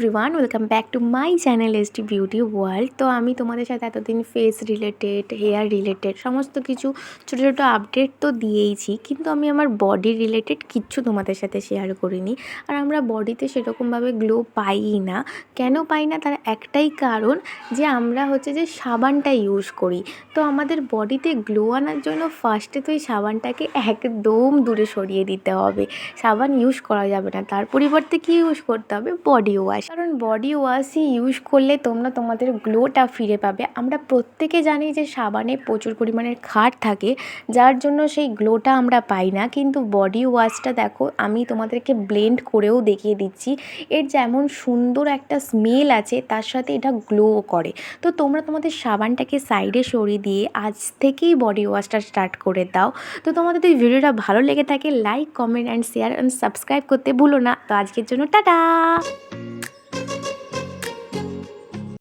Everyone welcome back to my channel S T beauty world তো আমি তোমাদের সাথে এতদিন ফেস রিলেটেড হেয়ার রিলেটেড সমস্ত কিছু ছোটো ছোটো আপডেট তো দিয়েইছি, কিন্তু আমি আমার বডি রিলেটেড কিচ্ছু তোমাদের সাথে শেয়ার করিনি। আর আমরা বডিতে সেরকমভাবে গ্লো পাইই না। কেন পাই না? তার একটাই কারণ যে আমরা হচ্ছে যে সাবানটা ইউজ করি। তো আমাদের বডিতে গ্লো আনার জন্য ফার্স্টে তো এই সাবানটাকে একদম দূরে সরিয়ে দিতে হবে। সাবান ইউজ করা যাবে না। তার পরিবর্তে কী ইউজ করতে হবে? বডি ওয়াশ কারণ বডি ওয়াশই ইউজ করলে তোমরা তোমাদের গ্লোটা ফিরে পাবে। আমরা প্রত্যেকে জানি যে সাবানে প্রচুর পরিমাণের খাট থাকে, যার জন্য সেই গ্লোটা আমরা পাই না। কিন্তু বডি ওয়াশটা দেখো, আমি তোমাদেরকে ব্লেন্ড করেও দেখিয়ে দিচ্ছি। এর যেমন সুন্দর একটা স্মেল আছে, তার সাথে এটা গ্লোও করে। তো তোমরা তোমাদের সাবানটাকে সাইডে সরিয়ে দিয়ে আজ থেকেই বডি ওয়াশটা স্টার্ট করে দাও। তো তোমাদের যদি ভিডিওটা ভালো লেগে থাকে like comment and share and subscribe করতে ভুলো না। তো আজকের জন্য টাটা!